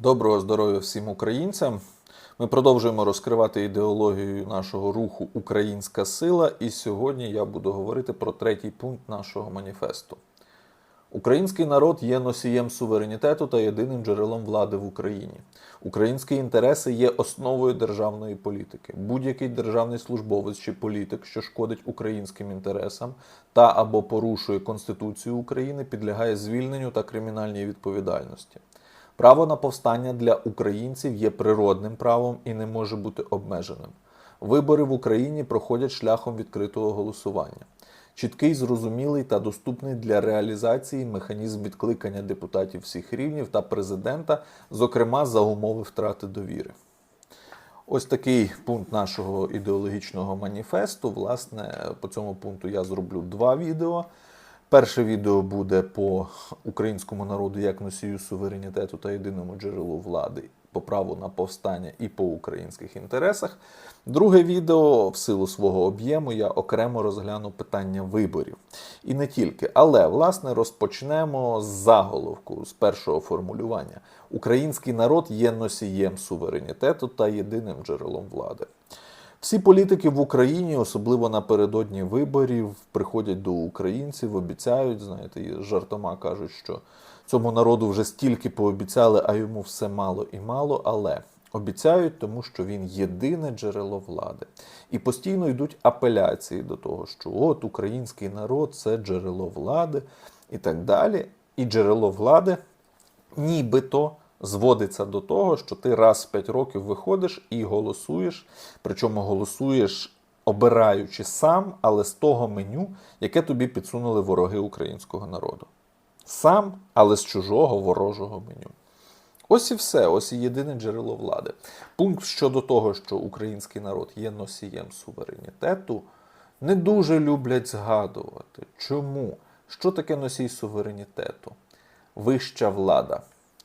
Доброго здоров'я всім українцям. Ми продовжуємо розкривати ідеологію нашого руху Українська сила, і сьогодні я буду говорити про третій пункт нашого маніфесту. Український народ є носієм суверенітету та єдиним джерелом влади в Україні. Українські інтереси є основою державної політики. Будь-який державний службовець чи політик, що шкодить українським інтересам та або порушує Конституцію України, підлягає звільненню та кримінальній відповідальності. Право на повстання для українців є природним правом і не може бути обмеженим. Вибори в Україні проходять шляхом відкритого голосування. Чіткий, зрозумілий та доступний для реалізації механізм відкликання депутатів всіх рівнів та президента, зокрема за умови втрати довіри. Ось такий пункт нашого ідеологічного маніфесту. Власне, по цьому пункту я зроблю два відео. Перше відео буде по українському народу як носію суверенітету та єдиному джерелу влади по праву на повстання і по українських інтересах. Друге відео, в силу свого об'єму, я окремо розгляну питання виборів. І не тільки. Але, власне, розпочнемо з заголовку, з першого формулювання. Український народ є носієм суверенітету та єдиним джерелом влади. Всі політики в Україні, особливо напередодні виборів, приходять до українців, обіцяють, знаєте, і жартома кажуть, що цьому народу вже стільки пообіцяли, а йому все мало і мало, але обіцяють, тому що він єдине джерело влади. І постійно йдуть апеляції до того, що от український народ це джерело влади і так далі. І джерело влади нібито зводиться до того, що ти раз в 5 років виходиш і голосуєш, причому голосуєш, обираючи сам, але з того меню, яке тобі підсунули вороги українського народу. Сам, але з чужого ворожого меню. Ось і все, ось і єдине джерело влади. Пункт щодо того, що український народ є носієм суверенітету, не дуже люблять згадувати. Чому? Що таке носій суверенітету? Вища влада.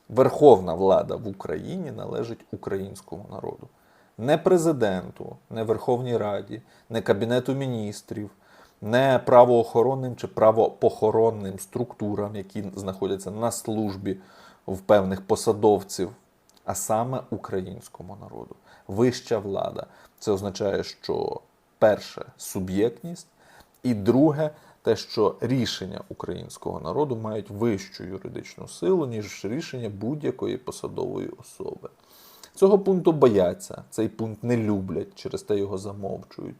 Верховна влада в Україні належить українському народу. Не президенту, не Верховній Раді, не Кабінету міністрів, не правоохоронним чи правопохоронним структурам, які знаходяться на службі в певних посадовців, а саме українському народу. Вища влада. Це означає, що перше суб'єктність, і друге те, що рішення українського народу мають вищу юридичну силу, ніж рішення будь-якої посадової особи. Цього пункту бояться, цей пункт не люблять, через те його замовчують.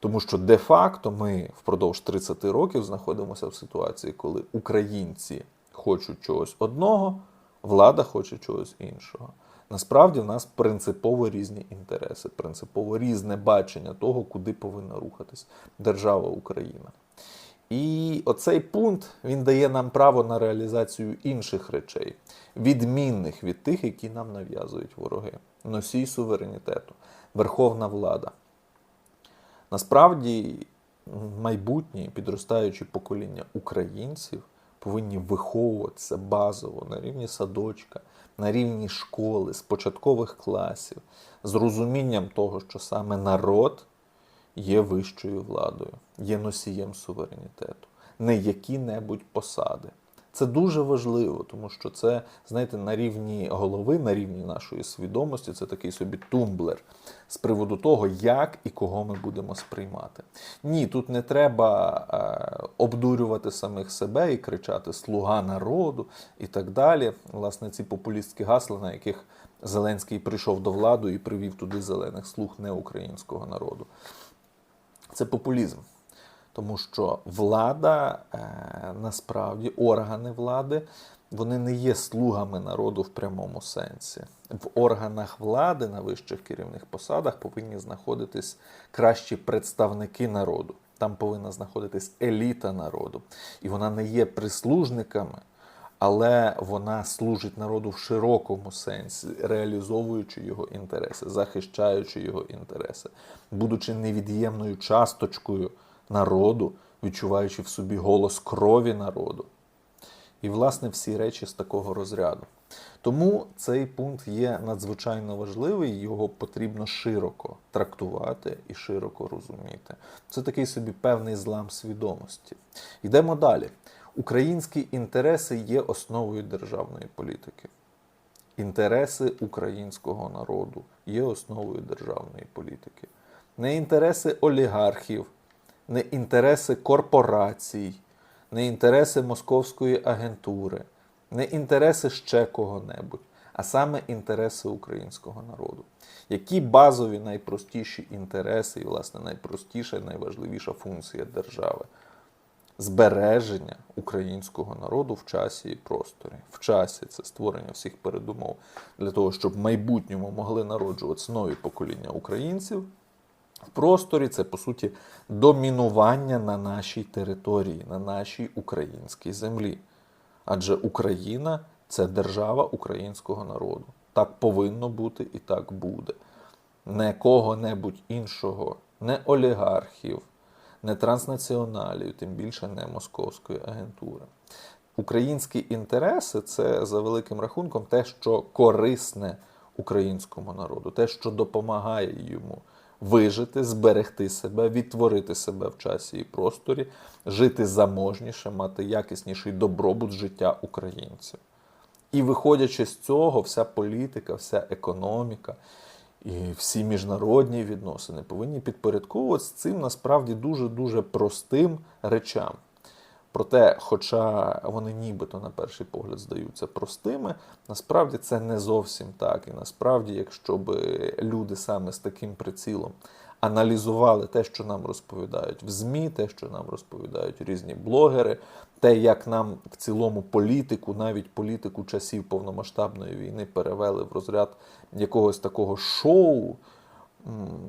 Тому що де-факто ми впродовж 30 років знаходимося в ситуації, коли українці хочуть чогось одного, влада хоче чогось іншого. Насправді в нас принципово різні інтереси, принципово різне бачення того, куди повинна рухатись держава Україна. І оцей пункт він дає нам право на реалізацію інших речей, відмінних від тих, які нам нав'язують вороги. Носій суверенітету, верховна влада. Насправді, майбутні підростаючі покоління українців повинні виховуватися базово на рівні садочка, на рівні школи, з початкових класів, з розумінням того, що саме народ є вищою владою, є носієм суверенітету, не які-небудь посади. Це дуже важливо, тому що це, знаєте, на рівні голови, на рівні нашої свідомості, це такий собі тумблер з приводу того, як і кого ми будемо сприймати. Ні, тут не треба е, обдурювати самих себе і кричати Слуга народу і так далі. Власне, ці популістські гасла, на яких Зеленський прийшов до влади і привів туди зелених слуг не українського народу. Це популізм. Тому що влада е, насправді органи влади вони не є слугами народу в прямому сенсі. В органах влади на вищих керівних посадах повинні знаходитись кращі представники народу. Там повинна знаходитись еліта народу. І вона не є прислужниками, але вона служить народу в широкому сенсі, реалізовуючи його інтереси, захищаючи його інтереси, будучи невід'ємною часточкою народу, відчуваючи в собі голос крові народу. І, власне, всі речі з такого розряду. Тому цей пункт є надзвичайно важливий, його потрібно широко трактувати і широко розуміти. Це такий собі певний злам свідомості. Йдемо далі. Українські інтереси є основою державної політики. інтереси українського народу є основою державної політики. Не інтереси олігархів, не інтереси корпорацій, не інтереси московської агентури, не інтереси ще кого-небудь, а саме інтереси українського народу. Які базові найпростіші інтереси, і, власне, найпростіша і найважливіша функція держави збереження українського народу в часі і просторі. В часі це створення всіх передумов для того, щоб в майбутньому могли народжуватися нові покоління українців. В просторі це, по суті, домінування на нашій території, на нашій українській землі. Адже Україна це держава українського народу. Так повинно бути і так буде. Не кого-небудь іншого, не олігархів, не транснаціоналів, тим більше не московської агентури. Українські інтереси це за великим рахунком те, що корисне українському народу, те, що допомагає йому вижити, зберегти себе, відтворити себе в часі і просторі, жити заможніше, мати якісніший добробут життя українців. І виходячи з цього, вся політика, вся економіка і всі міжнародні відносини повинні підпорядковуватися цим насправді дуже-дуже простим речам. Проте, хоча вони нібито на перший погляд здаються простими, насправді це не зовсім так. І насправді, якщо б люди саме з таким прицілом аналізували те, що нам розповідають в ЗМІ, те, що нам розповідають різні блогери, те, як нам в цілому політику, навіть політику часів повномасштабної війни перевели в розряд якогось такого шоу,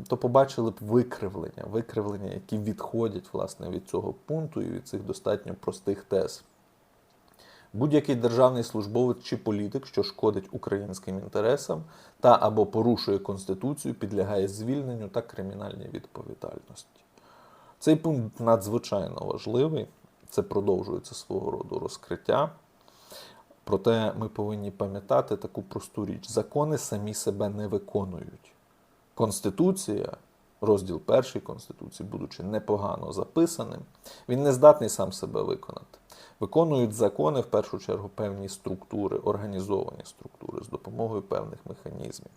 то побачили б викривлення, викривлення, які відходять власне від цього пункту і від цих достатньо простих тез. Будь-який державний службовець чи політик, що шкодить українським інтересам та або порушує Конституцію, підлягає звільненню та кримінальній відповідальності. Цей пункт надзвичайно важливий. Це продовжується свого роду розкриття. Проте ми повинні пам'ятати таку просту річ: закони самі себе не виконують. Конституція, розділ перший Конституції, будучи непогано записаним, він не здатний сам себе виконати. Виконують закони в першу чергу певні структури, організовані структури з допомогою певних механізмів.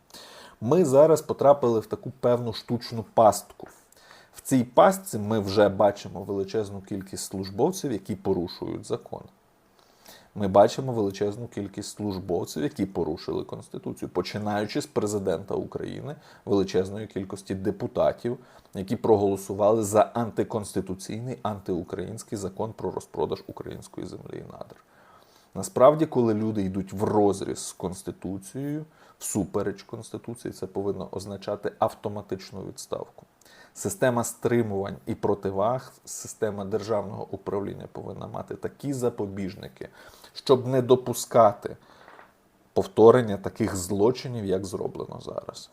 Ми зараз потрапили в таку певну штучну пастку. В цій пастці ми вже бачимо величезну кількість службовців, які порушують закон. Ми бачимо величезну кількість службовців, які порушили Конституцію, починаючи з президента України, величезної кількості депутатів, які проголосували за антиконституційний антиукраїнський закон про розпродаж української землі і надр. Насправді, коли люди йдуть в розріз з Конституцією, всупереч Конституції, це повинно означати автоматичну відставку. Система стримувань і противаг, система державного управління повинна мати такі запобіжники, щоб не допускати повторення таких злочинів, як зроблено зараз.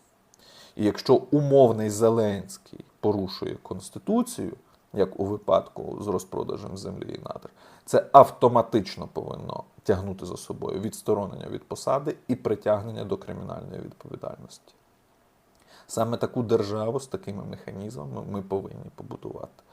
І якщо умовний Зеленський порушує Конституцію, як у випадку з розпродажем землі і надр, це автоматично повинно тягнути за собою відсторонення від посади і притягнення до кримінальної відповідальності. Саме таку державу з такими механізмами ми повинні побудувати.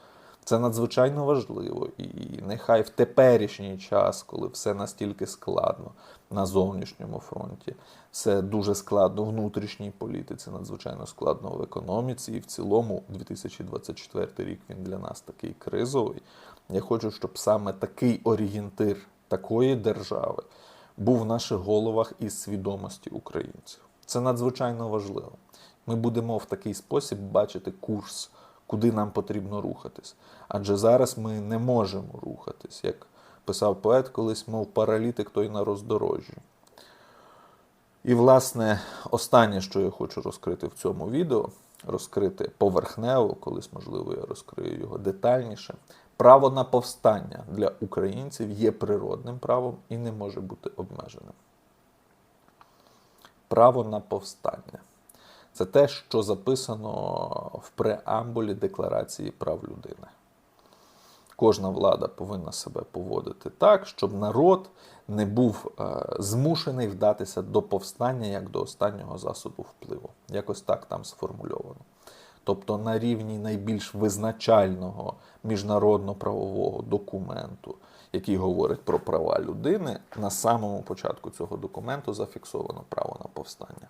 Це надзвичайно важливо, і нехай в теперішній час, коли все настільки складно на зовнішньому фронті, все дуже складно в внутрішній політиці, надзвичайно складно в економіці, і в цілому 2024 рік він для нас такий кризовий. Я хочу, щоб саме такий орієнтир такої держави був в наших головах і свідомості українців. Це надзвичайно важливо. Ми будемо в такий спосіб бачити курс, куди нам потрібно рухатись. Адже зараз ми не можемо рухатись, як писав поет колись, мов паралітик той на роздорожжі. І, власне, останнє, що я хочу розкрити в цьому відео, розкрити поверхнево, колись, можливо, я розкрию його детальніше. Право на повстання для українців є природним правом і не може бути обмеженим. Право на повстання. Це те, що записано в преамбулі Декларації прав людини. Кожна влада повинна себе поводити так, щоб народ не був е, змушений вдатися до повстання як до останнього засобу впливу. Якось так там сформульовано. Тобто на рівні найбільш визначального міжнародно-правового документу, який говорить про права людини, на самому початку цього документу зафіксовано право на повстання.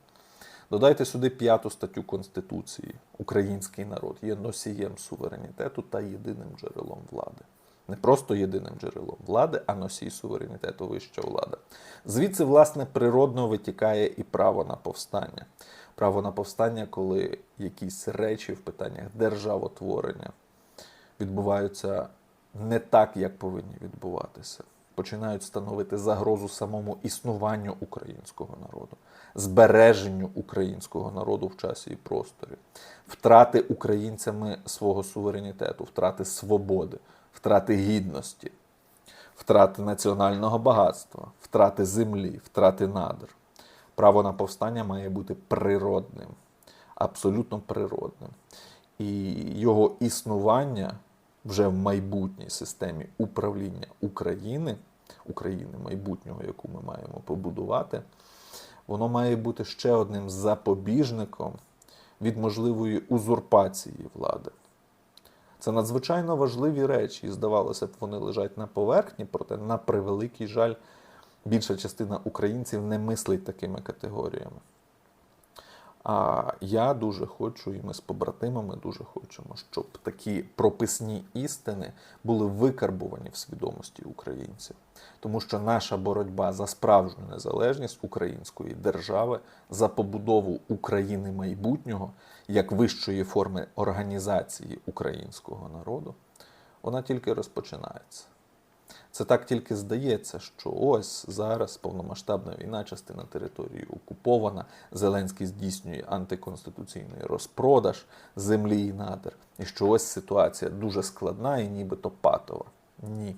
Додайте сюди п'яту статтю Конституції. Український народ є носієм суверенітету та єдиним джерелом влади. Не просто єдиним джерелом влади, а носій суверенітету вища влада. Звідси, власне, природно витікає і право на повстання. Право на повстання, коли якісь речі в питаннях державотворення відбуваються не так, як повинні відбуватися. Починають становити загрозу самому існуванню українського народу, збереженню українського народу в часі і просторі, втрати українцями свого суверенітету, втрати свободи, втрати гідності, втрати національного багатства, втрати землі, втрати надр. Право на повстання має бути природним, абсолютно природним. І його існування вже в майбутній системі управління України, України майбутнього, яку ми маємо побудувати, воно має бути ще одним запобіжником від можливої узурпації влади. Це надзвичайно важливі речі, і здавалося б, вони лежать на поверхні, проте, на превеликий жаль, більша частина українців не мислить такими категоріями. А я дуже хочу, і ми з побратимами дуже хочемо, щоб такі прописні істини були викарбувані в свідомості українців. Тому що наша боротьба за справжню незалежність української держави, за побудову України майбутнього як вищої форми організації українського народу, вона тільки розпочинається. Це так тільки здається, що ось зараз повномасштабна війна, частина території окупована, Зеленський здійснює антиконституційний розпродаж землі і надр, і що ось ситуація дуже складна і нібито патова. Ні.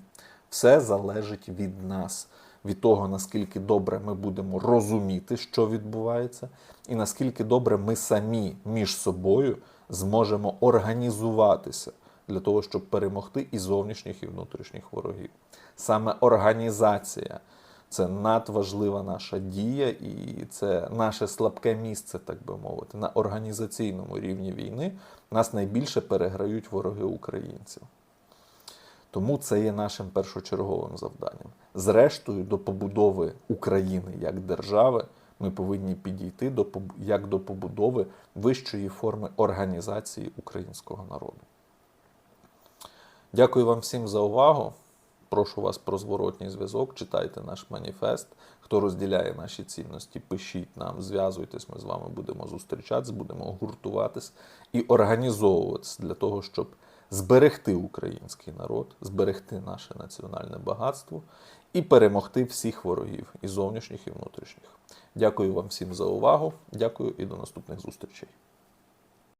Все залежить від нас, від того, наскільки добре ми будемо розуміти, що відбувається, і наскільки добре ми самі між собою зможемо організуватися для того, щоб перемогти і зовнішніх, і внутрішніх ворогів. Саме організація це надважлива наша дія, і це наше слабке місце, так би мовити. На організаційному рівні війни нас найбільше переграють вороги українців. Тому це є нашим першочерговим завданням. Зрештою, до побудови України як держави ми повинні підійти до як до побудови вищої форми організації українського народу. Дякую вам всім за увагу. Прошу вас про зворотній зв'язок. Читайте наш маніфест. Хто розділяє наші цінності, пишіть нам, зв'язуйтесь. Ми з вами будемо зустрічатися, будемо гуртуватись і організовуватись для того, щоб зберегти український народ, зберегти наше національне багатство і перемогти всіх ворогів, і зовнішніх, і внутрішніх. Дякую вам всім за увагу. Дякую і до наступних зустрічей.